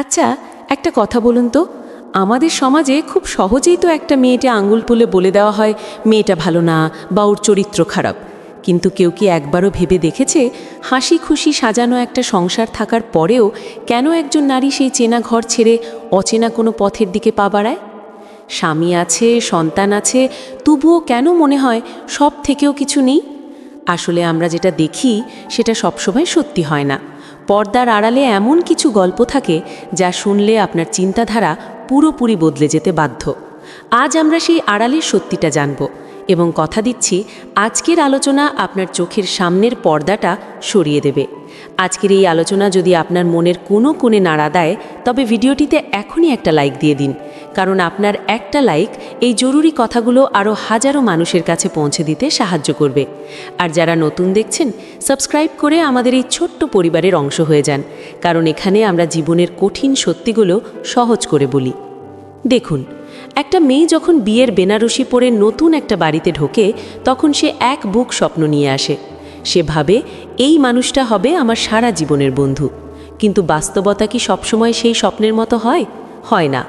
আচ্ছা একটা কথা বলুন তো। আমাদের সমাজে খুব সহজেই তো একটা মেয়েটা আঙুল তুলে বলে দেওয়া হয়, মেয়েটা ভালো না বা ওর চরিত্র খারাপ। কিন্তু কেউ কি একবারও ভেবে দেখেছে হাসি খুশি সাজানো একটা সংসার থাকার পরেও কেন একজন নারী সেই চেনা ঘর ছেড়ে অচেনা কোনো পথের দিকে পা বাড়ায়? স্বামী আছে, সন্তান আছে, তবুও কেন মনে হয় সব থেকেও কিছু নেই? আসলে আমরা যেটা দেখি, সেটা সবসময় সত্যি হয় না। পর্দার আড়ালে এমন কিছু গল্প থাকে যা শুনলে আপনার চিন্তাধারা পুরোপুরি বদলে যেতে বাধ্য। আজ আমরা সেই আড়ালের সত্যিটা জানব এবং কথা দিচ্ছি আজকের আলোচনা আপনার চোখের সামনের পর্দাটা সরিয়ে দেবে। আজকের এই আলোচনা যদি আপনার মনের কোনো কোণে নাড়া দেয়, তবে ভিডিওটিতে এখনই একটা লাইক দিয়ে দিন। কারণ আপনার একটা লাইক এই জরুরি কথাগুলো আরও হাজারো মানুষের কাছে পৌঁছে দিতে সাহায্য করবে। আর যারা নতুন দেখছেন সাবস্ক্রাইব করে আমাদের এই ছোট্ট পরিবারের অংশ হয়ে যান, কারণ এখানে আমরা জীবনের কঠিন সত্যিগুলো সহজ করে বলি। দেখুন, একটা মেয়ে যখন বিয়ের বেনারসি পরে নতুন একটা বাড়িতে ঢোকে, তখন সে এক বুক স্বপ্ন নিয়ে আসে। সে ভাবে, এই মানুষটা হবে আমার সারা জীবনের বন্ধু। কিন্তু বাস্তবতা কি সবসময় সেই স্বপ্নের মতো হয়? হয় না।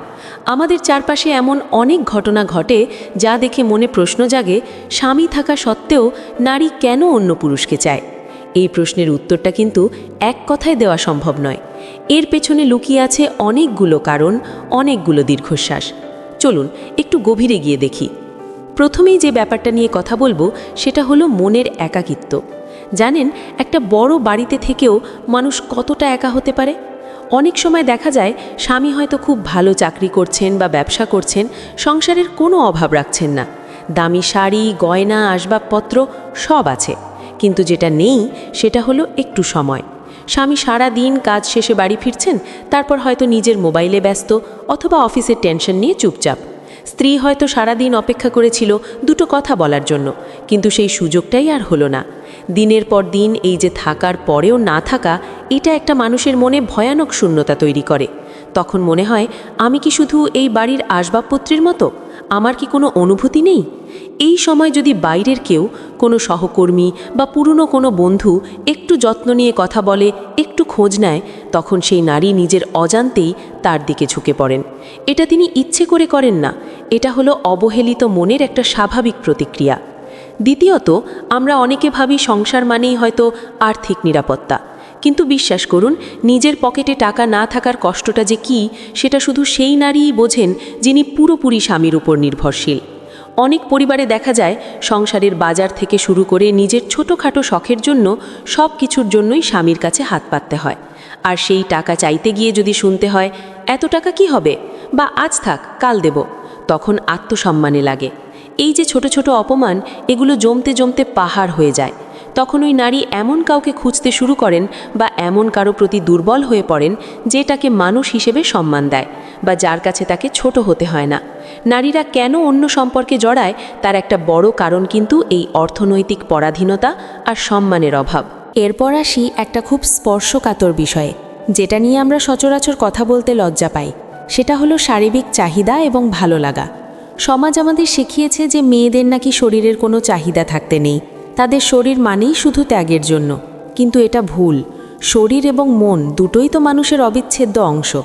আমাদের চারপাশে এমন অনেক ঘটনা ঘটে যা দেখে মনে প্রশ্ন জাগে, স্বামী থাকা সত্ত্বেও নারী কেন অন্য পুরুষকে চায়? এই প্রশ্নের উত্তরটা কিন্তু এক কথায় দেওয়া সম্ভব নয়। এর পেছনে লুকিয়ে আছে অনেকগুলো কারণ, অনেকগুলো দীর্ঘশ্বাস। চলুন, একটু গভীরে গিয়ে দেখি। প্রথমেই যে ব্যাপারটা নিয়ে কথা বলব, সেটা হলো মনের একাকিত্ব। জানেন, একটা বড় বাড়িতে থেকেও মানুষ কতটা একা হতে পারে? অনেক সময় দেখা যায় স্বামী হয়তো খুব ভালো চাকরি করছেন বা ব্যবসা করছেন, সংসারের কোনো অভাব রাখছেন না। দামি শাড়ি, গয়না, আসবাবপত্র সব আছে। কিন্তু যেটা নেই, সেটা হলো একটু সময়। স্বামী সারা দিন কাজ শেষে বাড়ি ফিরছেন, তারপর হয়তো নিজের মোবাইলে ব্যস্ত অথবা অফিসের টেনশন নিয়ে চুপচাপ। স্ত্রী হয়তো সারাদিন অপেক্ষা করেছিল দুটো কথা বলার জন্য, কিন্তু সেই সুযোগটাই আর হলো না। দিনের পর দিন এই যে থাকার পরেও না থাকা, এটা একটা মানুষের মনে ভয়ানক শূন্যতা তৈরি করে। তখন মনে হয়, আমি কি শুধু এই বাড়ির আসবাবপত্রের মতো? আমার কি কোনো অনুভূতি নেই? এই সময় যদি বাইরের কেউ, কোনো সহকর্মী বা পুরনো কোনো বন্ধু একটু যত্ন নিয়ে কথা বলে, একটু খোঁজ নেয়, তখন সেই নারী নিজের অজান্তেই তার দিকে ঝুঁকে পড়েন। এটা তিনি ইচ্ছে করে করেন না। এটা হলো অবহেলিত মনের একটা স্বাভাবিক প্রতিক্রিয়া। দ্বিতীয়ত, আমরা অনেকে ভাবি সংসার মানেই হয়তো আর্থিক নিরাপত্তা। কিন্তু বিশ্বাস করুন, নিজের পকেটে টাকা না থাকার কষ্টটা যে কি, সেটা শুধু সেই নারীই বোঝেন যিনি পুরোপুরি স্বামীর উপর নির্ভরশীল। অনেক পরিবারে দেখা যায়, সংসারের বাজার থেকে শুরু করে নিজের ছোটোখাটো শখের জন্য সব কিছুর জন্যই স্বামীর কাছে হাত পাততে হয়। আর সেই টাকা চাইতে গিয়ে যদি শুনতে হয়, এত টাকা কি হবে? বা আজ থাক, কাল দেব। তখন আত্মসম্মানে লাগে। এই যে ছোট ছোট অপমান, এগুলো জমতে জমতে পাহাড় হয়ে যায়। তখন ওই নারী এমন কাউকে খুঁজতে শুরু করেন বা এমন কারও প্রতি দুর্বল হয়ে পড়েন যে তাকে মানুষ হিসেবে সম্মান দেয় বা যার কাছে তাকে ছোট হতে হয় না। নারীরা কেন অন্য সম্পর্কে জড়ায়, তার একটা বড় কারণ কিন্তু এই অর্থনৈতিক পরাধীনতা আর সম্মানের অভাব। এরপর আসি একটা খুব স্পর্শকাতর বিষয়ে, যেটা নিয়ে আমরা সচরাচর কথা বলতে লজ্জা পাই। সেটা হলো শারীরিক চাহিদা এবং ভালো লাগা। সমাজ আমাদের শিখিয়েছে যে মেয়েদের নাকি শরীরের কোনো চাহিদা থাকতে নেই। তাদের শরীর মানেই শুধু ত্যাগের জন্য। কিন্তু এটা ভুল। শরীর এবং মন দুটোই তো মানুষের অবিচ্ছেদ্য অংশ।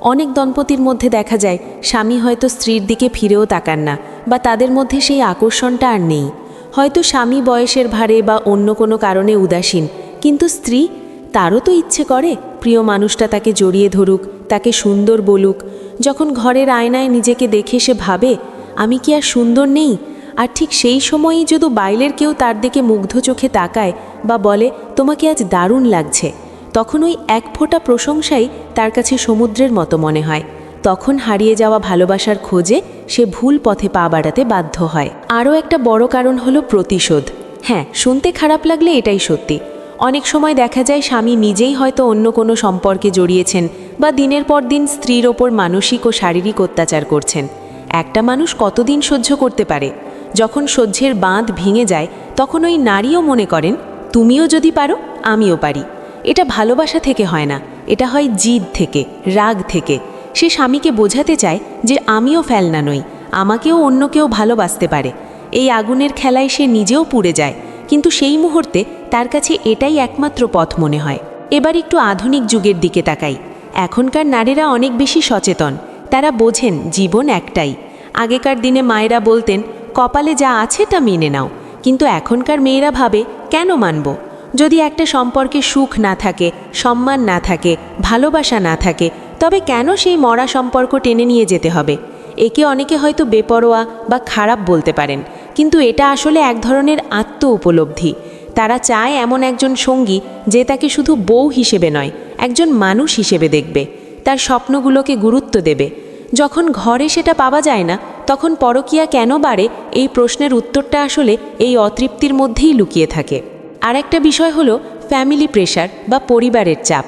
অনেক দম্পতির মধ্যে দেখা যায়, স্বামী হয়তো স্ত্রীর দিকে ফিরেও তাকান না বা তাদের মধ্যে সেই আকর্ষণটা আর নেই। হয়তো স্বামী বয়সের ভারে বা অন্য কোনো কারণে উদাসীন, কিন্তু স্ত্রী? তারও তো ইচ্ছে করে। প্রিয় মানুষটা তাকে জড়িয়ে ধরুক, তাকে সুন্দর বলুক। যখন ঘরের আয়নায় নিজেকে দেখে সে ভাবে আমি কি আর সুন্দর নেই? আর ঠিক সেই সময়ই যদি বাইলের কেউ তার দিকে মুগ্ধ চোখে তাকায় বা বলে, তোমাকে আজ দারুণ লাগছে। তখন ওই এক ফোঁটা প্রশংসাই তার কাছে সমুদ্রের মতো মনে হয়। তখন হারিয়ে যাওয়া ভালোবাসার খোঁজে সে ভুল পথে পা বাড়াতে বাধ্য হয়। আরও একটা বড় কারণ হলো প্রতিশোধ। হ্যাঁ শুনতে খারাপ লাগলে এটাই সত্যি। অনেক সময় দেখা যায় স্বামী নিজেই হয়তো অন্য কোনো সম্পর্কে জড়িয়েছেন বা দিনের পর দিন স্ত্রীর ওপর মানসিক ও শারীরিক অত্যাচার করছেন। একটা মানুষ কতদিন সহ্য করতে পারে? যখন সহ্যের বাঁধ ভেঙে যায়, তখন ওই নারীও মনে করেন, তুমিও যদি পারো, আমিও পারি। এটা ভালোবাসা থেকে হয় না। এটা হয় জিদ থেকে, রাগ থেকে। সে স্বামীকে বোঝাতে চায় যে, আমিও ফেলনা নই। আমাকেও অন্য কেউ ভালোবাসতে পারে। এই আগুনের খেলায় সে নিজেও পুড়ে যায়। কিন্তু সেই মুহূর্তে তার কাছে এটাই একমাত্র পথ মনে হয়। এবার একটু আধুনিক যুগের দিকে তাকাই। এখনকার নারীরা অনেক বেশি সচেতন। তারা বোঝেন জীবন একটাই। আগেকার দিনে মায়েরা বলতেন, কপালে যা আছে তা মেনে নাও। কিন্তু এখনকার মেয়েরা ভাবে, কেন মানব? যদি একটা সম্পর্কে সুখ না থাকে, সম্মান না থাকে, ভালোবাসা না থাকে, তবে কেন সেই মরা সম্পর্ক টেনে নিয়ে যেতে হবে? একে অনেকে হয়তো বেপরোয়া বা খারাপ বলতে পারেন, কিন্তু এটা আসলে এক ধরনের আত্ম উপলব্ধি তারা চায় এমন একজন সঙ্গী যে তাকে শুধু বউ হিসেবে নয়, একজন মানুষ হিসেবে দেখবে। তার স্বপ্নগুলোকে গুরুত্ব দেবে। যখন ঘরে সেটা পাওয়া যায় না, তখন পরকিয়া কেন বাড়ে? এই প্রশ্নের উত্তরটা আসলে এই অতৃপ্তির মধ্যেই লুকিয়ে থাকে। আর একটা বিষয় হলো ফ্যামিলি প্রেশার বা পরিবারের চাপ।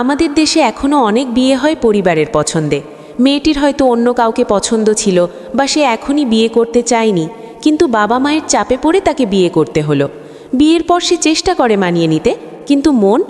আমাদের দেশে এখনও অনেক বিয়ে হয় পরিবারের পছন্দে। মেয়েটির হয়তো অন্য কাউকে পছন্দ ছিল বা সে এখনই বিয়ে করতে চায়নি, কিন্তু বাবা মায়ের চাপে পড়ে তাকে বিয়ে করতে হলো। বিয়ের পর সে চেষ্টা করে মানিয়ে নিতে, কিন্তু মন?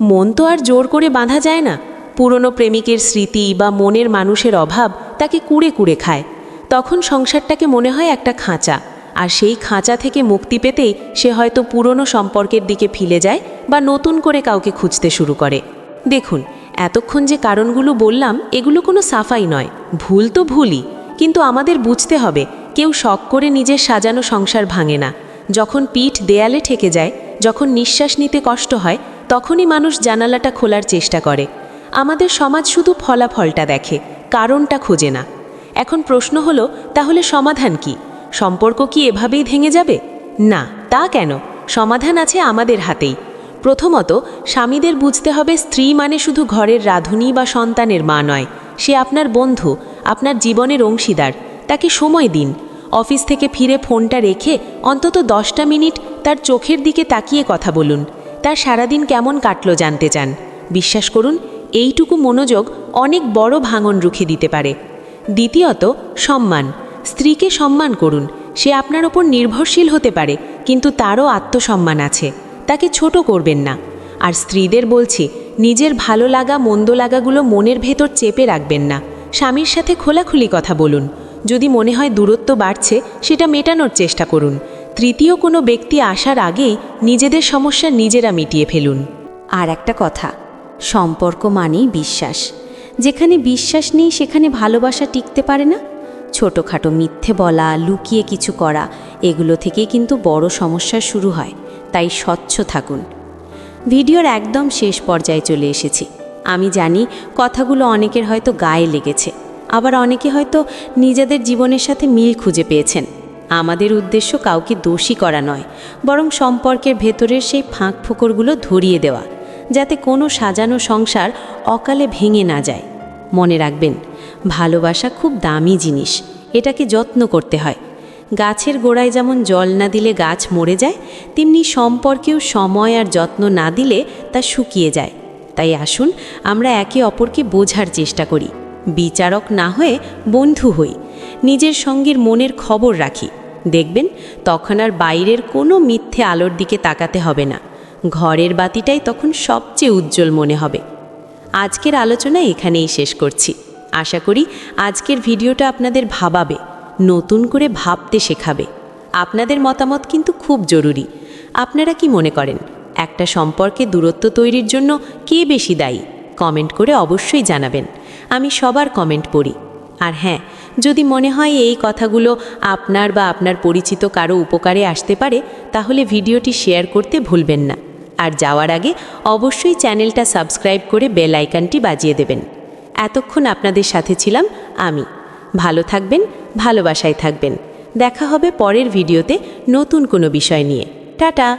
মন তো আর জোর করে বাঁধা যায় না। পুরনো প্রেমিকের স্মৃতি বা মনের মানুষের অভাব তাকে কুড়ে কুড়ে খায়। তখন সংসারটাকে মনে হয় একটা খাঁচা। আর সেই খাঁচা থেকে মুক্তি পেতেই সে হয়তো পুরনো সম্পর্কের দিকে ফিলে যায় বা নতুন করে কাউকে খুঁজতে শুরু করে। দেখুন, এতক্ষণ যে কারণগুলো বললাম, এগুলো কোনো সাফাই নয়। ভুল তো ভুলই। কিন্তু আমাদের বুঝতে হবে, কেউ শখ করে নিজের সাজানো সংসার ভাঙে না। যখন পিঠ দেয়ালে ঠেকে যায়, যখন নিঃশ্বাস নিতে কষ্ট হয়, তখনই মানুষ জানালাটা খোলার চেষ্টা করে। আমাদের সমাজ শুধু ফলাফলটা দেখে, কারণটা খোঁজে না। এখন প্রশ্ন হলো, তাহলে সমাধান কি? সম্পর্ক কি এভাবেই ভেঙে যাবে? না, তা কেন? সমাধান আছে আমাদের হাতেই। প্রথমত, স্বামীদের বুঝতে হবে স্ত্রী মানে শুধু ঘরের রাঁধুনি বা সন্তানের মা নয়। সে আপনার বন্ধু, আপনার জীবনের অংশীদার, তাকে সময় দিন। অফিস থেকে ফিরে ফোনটা রেখে অন্তত দশটা মিনিট তার চোখের দিকে তাকিয়ে কথা বলুন। তার সারাদিন কেমন কাটলো জানতে চান। বিশ্বাস করুন এইটুকু মনোযোগ অনেক বড় ভাঙন রুখে দিতে পারে। দ্বিতীয়ত, সম্মান। স্ত্রীকে সম্মান করুন। সে আপনার ওপর নির্ভরশীল হতে পারে, কিন্তু তারও আত্মসম্মান আছে। তাকে ছোট করবেন না। আর স্ত্রীদের বলছি, নিজের ভালো লাগা, মন্দ লাগাগুলো মনের ভেতর চেপে রাখবেন না। স্বামীর সাথে খোলাখুলি কথা বলুন। যদি মনে হয় দূরত্ব বাড়ছে, সেটা মেটানোর চেষ্টা করুন। তৃতীয় কোনো ব্যক্তি আসার আগেই নিজেদের সমস্যা নিজেরা মিটিয়ে ফেলুন। আর একটা কথা সম্পর্ক মানেই বিশ্বাস। যেখানে বিশ্বাস নেই, সেখানে ভালোবাসা টিকতে পারে না। ছোটোখাটো মিথ্যে বলা, লুকিয়ে কিছু করা, এগুলো থেকেই কিন্তু বড় সমস্যা শুরু হয়। তাই স্বচ্ছ থাকুন। ভিডিওর একদম শেষ পর্যায়ে চলে এসেছি। আমি জানি কথাগুলো অনেকের হয়তো গায়ে লেগেছে। আবার অনেকে হয়তো নিজেদের জীবনের সাথে মিল খুঁজে পেয়েছেন। আমাদের উদ্দেশ্য কাউকে দোষী করা নয়, বরং সম্পর্কের ভেতরের সেই ফাঁক ফোকরগুলো ধরিয়ে দেওয়া। যাতে কোনো সাজানো সংসার অকালে ভেঙে না যায়। মনে রাখবেন, ভালোবাসা খুব দামি জিনিস, এটাকে যত্ন করতে হয়। গাছের গোড়ায় যেমন জল না দিলে গাছ মরে যায়, তেমনি সম্পর্কেও সময় আর যত্ন না দিলে তা শুকিয়ে যায়। তাই আসুন, আমরা একে অপরকে বোঝার চেষ্টা করি। বিচারক না হয়ে বন্ধু হই। নিজের সঙ্গীর মনের খবর রাখি। দেখবেন, তখন আর বাইরের কোনো মিথ্যে আলোর দিকে তাকাতে হবে না। ঘরের বাতিটাই তখন সবচেয়ে উজ্জ্বল মনে হবে। আজকের আলোচনা এখানেই শেষ করছি। আশা করি আজকের ভিডিওটা আপনাদের ভাবাবে, নতুন করে ভাবতে শেখাবে। আপনাদের মতামত কিন্তু খুব জরুরি। আপনারা কি মনে করেন, একটা সম্পর্কে দূরত্ব তৈরির জন্য কে বেশি দায়ী? কমেন্ট করে অবশ্যই জানাবেন। আমি সবার কমেন্ট পড়ি। আর হ্যাঁ যদি মনে হয় এই কথাগুলো আপনার বা আপনার পরিচিত কারও উপকারে আসতে পারে, তাহলে ভিডিওটি শেয়ার করতে ভুলবেন না। আর যাওয়ার আগে অবশ্যই চ্যানেলটা সাবস্ক্রাইব করে বেল আইকনটি বাজিয়ে দেবেন। এতক্ষণ আপনাদের সাথে ছিলাম আমি। ভালো থাকবেন, ভালোবাসায় থাকবেন। দেখা হবে পরের ভিডিওতে নতুন কোনো বিষয় নিয়ে। টাটা!